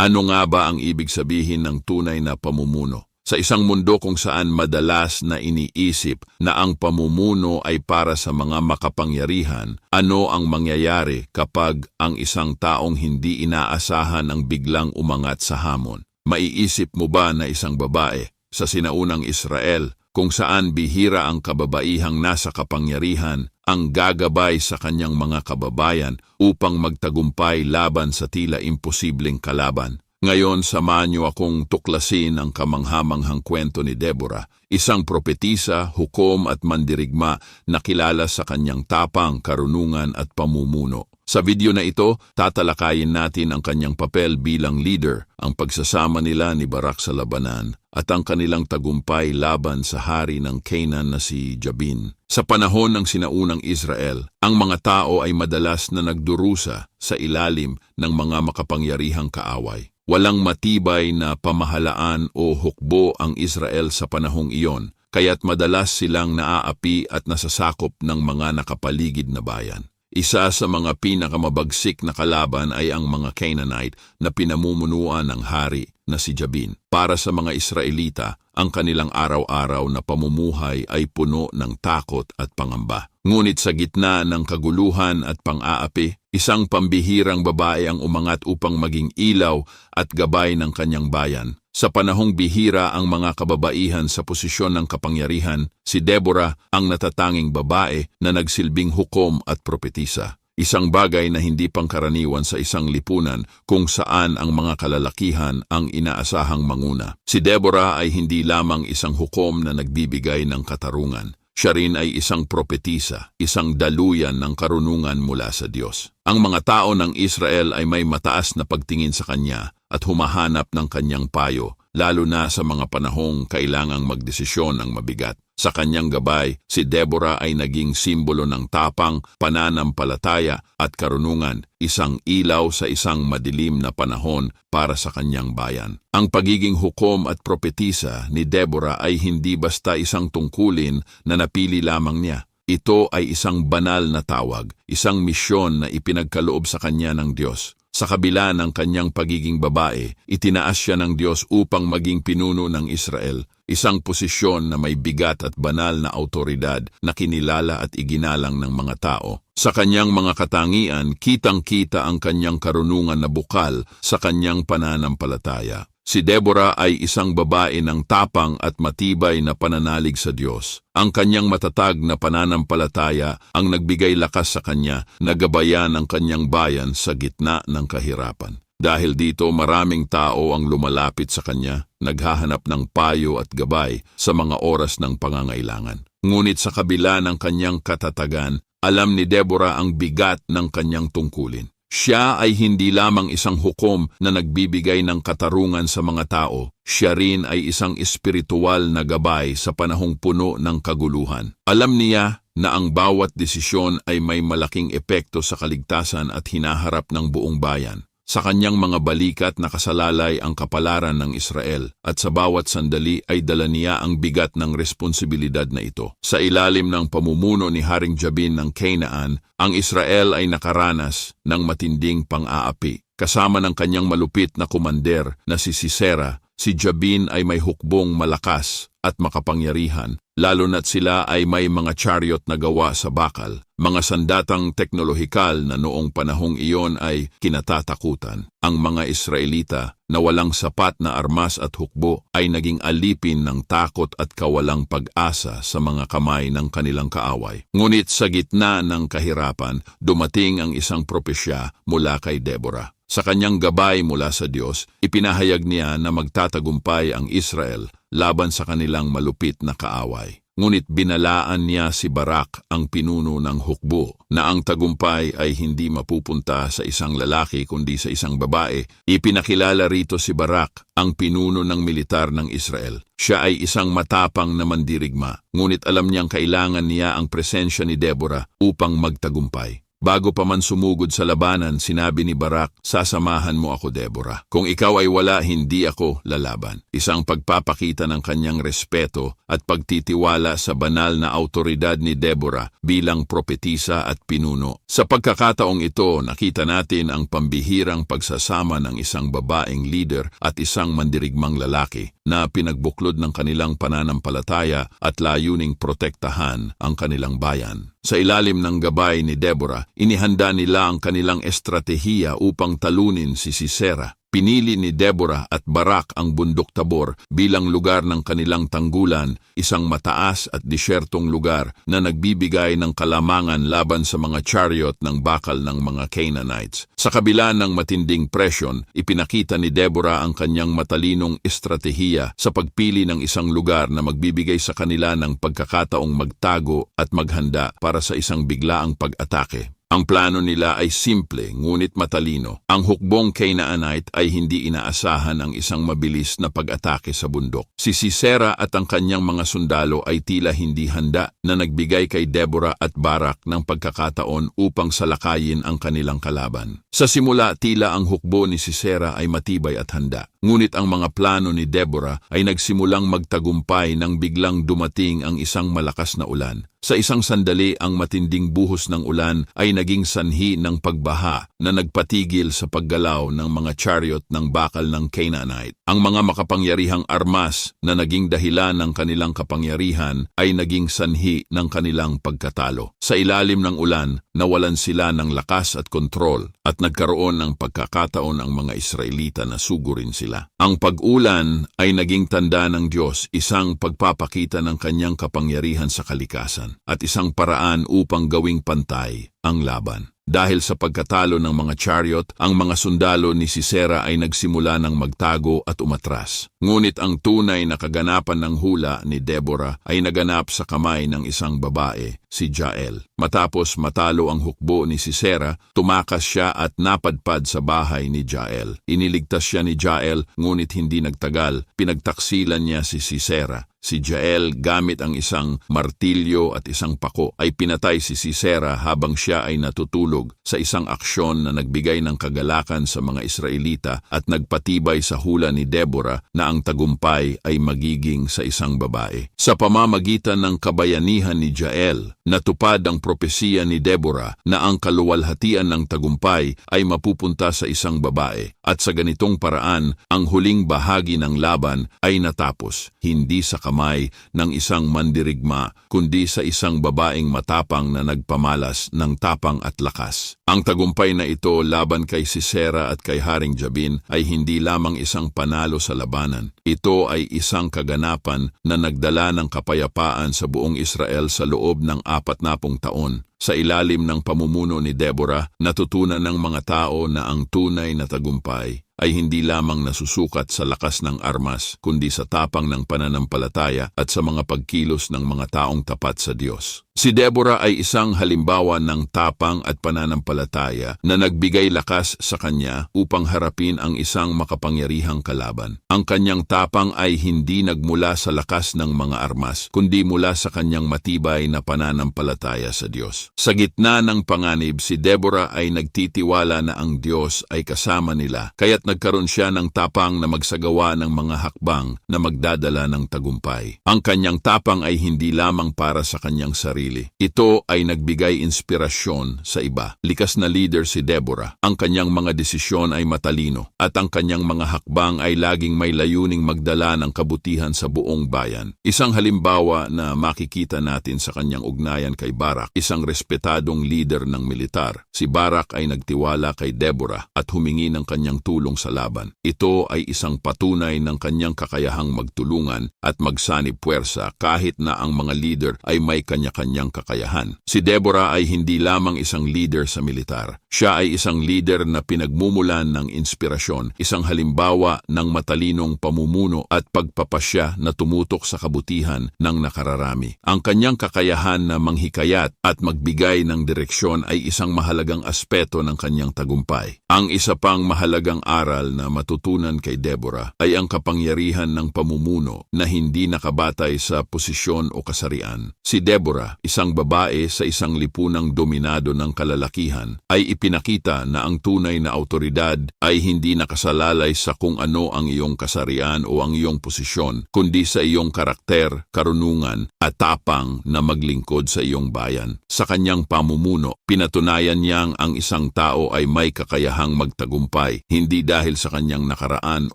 Ano nga ba ang ibig sabihin ng tunay na pamumuno? Sa isang mundo kung saan madalas na iniisip na ang pamumuno ay para sa mga makapangyarihan, ano ang mangyayari kapag ang isang taong hindi inaasahan ang biglang umangat sa hamon? Maiisip mo ba na isang babae sa sinaunang Israel kung saan bihira ang kababaihang nasa kapangyarihan ang gagabay sa kanyang mga kababayan upang magtagumpay laban sa tila imposibleng kalaban? Ngayon, samahan niyo akong tuklasin ang kamanghamanghang kwento ni Deborah, isang propetisa, hukom at mandirigma na kilala sa kanyang tapang, karunungan at pamumuno. Sa video na ito, tatalakayin natin ang kanyang papel bilang leader, ang pagsasama nila ni Barak sa labanan, at ang kanilang tagumpay laban sa hari ng Canaan na si Jabin. Sa panahon ng sinaunang Israel, ang mga tao ay madalas na nagdurusa sa ilalim ng mga makapangyarihang kaaway. Walang matibay na pamahalaan o hukbo ang Israel sa panahong iyon, kaya't madalas silang naaapi at nasasakop ng mga nakapaligid na bayan. Isa sa mga pinakamabagsik na kalaban ay ang mga Canaanite na pinamumunuan ng hari na si Jabin. Para sa mga Israelita, ang kanilang araw-araw na pamumuhay ay puno ng takot at pangamba. Ngunit sa gitna ng kaguluhan at pang-aapi, isang pambihirang babae ang umangat upang maging ilaw at gabay ng kanyang bayan. Sa panahong bihira ang mga kababaihan sa posisyon ng kapangyarihan, si Deborah ang natatanging babae na nagsilbing hukom at propetisa. Isang bagay na hindi pangkaraniwan sa isang lipunan kung saan ang mga kalalakihan ang inaasahang manguna. Si Deborah ay hindi lamang isang hukom na nagbibigay ng katarungan. Siya rin ay isang propetisa, isang daluyan ng karunungan mula sa Diyos. Ang mga tao ng Israel ay may mataas na pagtingin sa Kanya at humahanap ng Kanyang payo, lalo na sa mga panahong kailangang magdesisyon ng mabigat. Sa kanyang gabay, si Deborah ay naging simbolo ng tapang, pananampalataya at karunungan, isang ilaw sa isang madilim na panahon para sa kanyang bayan. Ang pagiging hukom at propetisa ni Deborah ay hindi basta isang tungkulin na napili lamang niya. Ito ay isang banal na tawag, isang misyon na ipinagkaloob sa kanya ng Diyos. Sa kabila ng kanyang pagiging babae, itinaas siya ng Diyos upang maging pinuno ng Israel, isang posisyon na may bigat at banal na autoridad na kinilala at iginalang ng mga tao. Sa kanyang mga katangian, kitang-kita ang kanyang karunungan na bukal sa kanyang pananampalataya. Si Deborah ay isang babae ng tapang at matibay na pananalig sa Diyos. Ang kanyang matatag na pananampalataya ang nagbigay lakas sa kanya na gabayan ang kanyang bayan sa gitna ng kahirapan. Dahil dito maraming tao ang lumalapit sa kanya, naghahanap ng payo at gabay sa mga oras ng pangangailangan. Ngunit sa kabila ng kanyang katatagan, alam ni Deborah ang bigat ng kanyang tungkulin. Siya ay hindi lamang isang hukom na nagbibigay ng katarungan sa mga tao, siya rin ay isang espiritual na gabay sa panahong puno ng kaguluhan. Alam niya na ang bawat desisyon ay may malaking epekto sa kaligtasan at hinaharap ng buong bayan. Sa kanyang mga balikat nakasalalay ang kapalaran ng Israel at sa bawat sandali ay dala niya ang bigat ng responsibilidad na ito. Sa ilalim ng pamumuno ni Haring Jabin ng Canaan, ang Israel ay nakaranas ng matinding pang-aapi. Kasama ng kanyang malupit na kumander na si Sisera, si Jabin ay may hukbong malakas at makapangyarihan, lalo na't sila ay may mga chariot na gawa sa bakal, mga sandatang teknolohikal na noong panahong iyon ay kinatatakutan. Ang mga Israelita na walang sapat na armas at hukbo ay naging alipin ng takot at kawalang pag-asa sa mga kamay ng kanilang kaaway. Ngunit sa gitna ng kahirapan, dumating ang isang propesya mula kay Deborah. Sa kanyang gabay mula sa Diyos, ipinahayag niya na magtatagumpay ang Israel laban sa kanilang malupit na kaaway. Ngunit binalaan niya si Barak ang pinuno ng hukbo na ang tagumpay ay hindi mapupunta sa isang lalaki kundi sa isang babae. Ipinakilala rito si Barak, ang pinuno ng militar ng Israel. Siya ay isang matapang na mandirigma, ngunit alam niyang kailangan niya ang presensya ni Deborah upang magtagumpay. Bago pa man sumugod sa labanan, sinabi ni Barak, sasamahan mo ako, Deborah. Kung ikaw ay wala, hindi ako lalaban. Isang pagpapakita ng kanyang respeto at pagtitiwala sa banal na autoridad ni Deborah bilang propetisa at pinuno. Sa pagkakataong ito, nakita natin ang pambihirang pagsasama ng isang babaeng leader at isang mandirigmang lalaki na pinagbuklod ng kanilang pananampalataya at layuning protektahan ang kanilang bayan. Sa ilalim ng gabay ni Deborah, inihanda nila ang kanilang estratehiya upang talunin si Sisera. Pinili ni Deborah at Barak ang bundok Tabor bilang lugar ng kanilang tanggulan, isang mataas at disyertong lugar na nagbibigay ng kalamangan laban sa mga chariot ng bakal ng mga Canaanites. Sa kabila ng matinding presyon, ipinakita ni Deborah ang kanyang matalinong estratehiya sa pagpili ng isang lugar na magbibigay sa kanila ng pagkakataong magtago at maghanda para sa isang biglaang pag-atake. Ang plano nila ay simple ngunit matalino. Ang hukbong Canaanite ay hindi inaasahan ang isang mabilis na pag-atake sa bundok. Si Sisera at ang kanyang mga sundalo ay tila hindi handa na nagbigay kay Deborah at Barak ng pagkakataon upang salakayin ang kanilang kalaban. Sa simula, tila ang hukbo ni Sisera ay matibay at handa. Ngunit ang mga plano ni Deborah ay nagsimulang magtagumpay nang biglang dumating ang isang malakas na ulan. Sa isang sandali, ang matinding buhos ng ulan ay naging sanhi ng pagbaha na nagpatigil sa paggalaw ng mga chariot ng bakal ng Canaanite. Ang mga makapangyarihang armas na naging dahilan ng kanilang kapangyarihan ay naging sanhi ng kanilang pagkatalo. Sa ilalim ng ulan, nawalan sila ng lakas at kontrol at nagkaroon ng pagkakataon ang mga Israelita na sugurin sila. Ang pag-ulan ay naging tanda ng Diyos, isang pagpapakita ng kanyang kapangyarihan sa kalikasan at isang paraan upang gawing pantay ang laban. Dahil sa pagkatalo ng mga chariot, ang mga sundalo ni Sisera ay nagsimula ng magtago at umatras. Ngunit ang tunay na kaganapan ng hula ni Deborah ay naganap sa kamay ng isang babae, si Jael. Matapos matalo ang hukbo ni Sisera, tumakas siya at napadpad sa bahay ni Jael. Iniligtas siya ni Jael, ngunit hindi nagtagal, pinagtaksilan niya si Sisera. Si Jael gamit ang isang martilyo at isang pako ay pinatay si Sisera habang siya ay natutulog sa isang aksyon na nagbigay ng kagalakan sa mga Israelita at nagpatibay sa hula ni Deborah na ang tagumpay ay magiging sa isang babae. Sa pamamagitan ng kabayanihan ni Jael, natupad ang propesiya ni Deborah na ang kaluwalhatian ng tagumpay ay mapupunta sa isang babae at sa ganitong paraan ang huling bahagi ng laban ay natapos, hindi sa kamay ng isang mandirigma, kundi sa isang babaeng matapang na nagpamalas ng tapang at lakas. Ang tagumpay na ito laban kay Sisera at kay Haring Jabin ay hindi lamang isang panalo sa labanan. Ito ay isang kaganapan na nagdala ng kapayapaan sa buong Israel sa loob ng apat na pung taon. Sa ilalim ng pamumuno ni Deborah, natutunan ng mga tao na ang tunay na tagumpay ay hindi lamang nasusukat sa lakas ng armas, kundi sa tapang ng pananampalataya at sa mga pagkilos ng mga taong tapat sa Diyos. Si Deborah ay isang halimbawa ng tapang at pananampalataya na nagbigay lakas sa kanya upang harapin ang isang makapangyarihang kalaban. Ang kanyang tapang ay hindi nagmula sa lakas ng mga armas, kundi mula sa kanyang matibay na pananampalataya sa Diyos. Sa gitna ng panganib, si Deborah ay nagtitiwala na ang Diyos ay kasama nila, kaya't nagkaroon siya ng tapang na magsagawa ng mga hakbang na magdadala ng tagumpay. Ang kanyang tapang ay hindi lamang para sa kanyang sarili. Ito ay nagbigay inspirasyon sa iba. Likas na leader si Deborah. Ang kanyang mga desisyon ay matalino at ang kanyang mga hakbang ay laging may layuning magdala ng kabutihan sa buong bayan. Isang halimbawa na makikita natin sa kanyang ugnayan kay Barak, isang respetadong leader ng militar. Si Barak ay nagtiwala kay Deborah at humingi ng kanyang tulong sa laban. Ito ay isang patunay ng kanyang kakayahang magtulungan at magsanib puwersa kahit na ang mga leader ay may kanya-kanya kanyang kakayahan. Si Deborah ay hindi lamang isang leader sa militar. Siya ay isang leader na pinagmumulan ng inspirasyon, isang halimbawa ng matalinong pamumuno at pagpapasya na tumutok sa kabutihan ng nakararami. Ang kanyang kakayahan na manghikayat at magbigay ng direksyon ay isang mahalagang aspeto ng kanyang tagumpay. Ang isa pang mahalagang aral aral na matutunan kay Deborah ay ang kapangyarihan ng pamumuno na hindi nakabatay sa posisyon o kasarian. Si Deborah, isang babae sa isang lipunang dominado ng kalalakihan, ay ipinakita na ang tunay na autoridad ay hindi nakasalalay sa kung ano ang iyong kasarian o ang iyong posisyon, kundi sa iyong karakter, karunungan at tapang na maglingkod sa iyong bayan. Sa kanyang pamumuno, pinatunayan niyang ang isang tao ay may kakayahang magtagumpay, hindi dahil sa kanyang nakaraan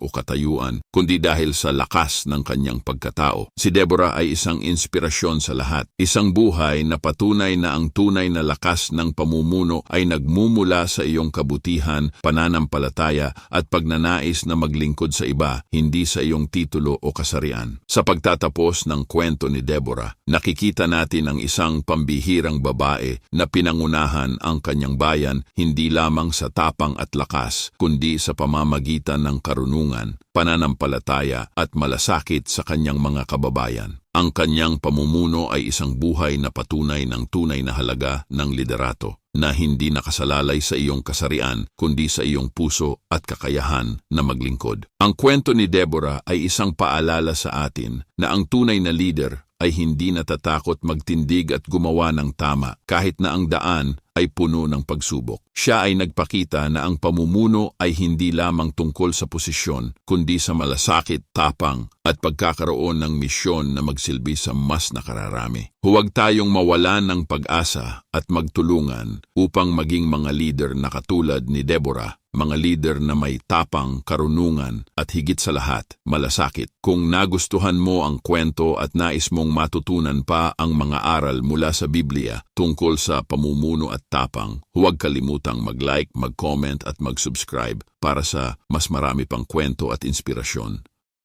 o katayuan, kundi dahil sa lakas ng kanyang pagkatao. Si Deborah ay isang inspirasyon sa lahat, isang buhay na patunay na ang tunay na lakas ng pamumuno ay nagmumula sa iyong kabutihan, pananampalataya at pagnanais na maglingkod sa iba, hindi sa iyong titulo o kasarian. Sa pagtatapos ng kwento ni Deborah, nakikita natin ang isang pambihirang babae na pinangunahan ang kanyang bayan hindi lamang sa tapang at lakas, kundi sa pamamagitan ng karunungan, pananampalataya at malasakit sa kanyang mga kababayan. Ang kanyang pamumuno ay isang buhay na patunay ng tunay na halaga ng liderato na hindi nakasalalay sa iyong kasarian kundi sa iyong puso at kakayahan na maglingkod. Ang kwento ni Deborah ay isang paalala sa atin na ang tunay na leader ay hindi natatakot magtindig at gumawa ng tama kahit na ang daan ay puno ng pagsubok. Siya ay nagpakita na ang pamumuno ay hindi lamang tungkol sa posisyon, kundi sa malasakit, tapang at pagkakaroon ng misyon na magsilbi sa mas nakararami. Huwag tayong mawalan ng pag-asa at magtulungan upang maging mga leader na katulad ni Deborah mga leader na may tapang, karunungan at higit sa lahat, malasakit. Kung nagustuhan mo ang kwento at nais mong matutunan pa ang mga aral mula sa Biblia tungkol sa pamumuno at tapang, huwag kalimutang mag-like, mag-comment at mag-subscribe para sa mas marami pang kwento at inspirasyon.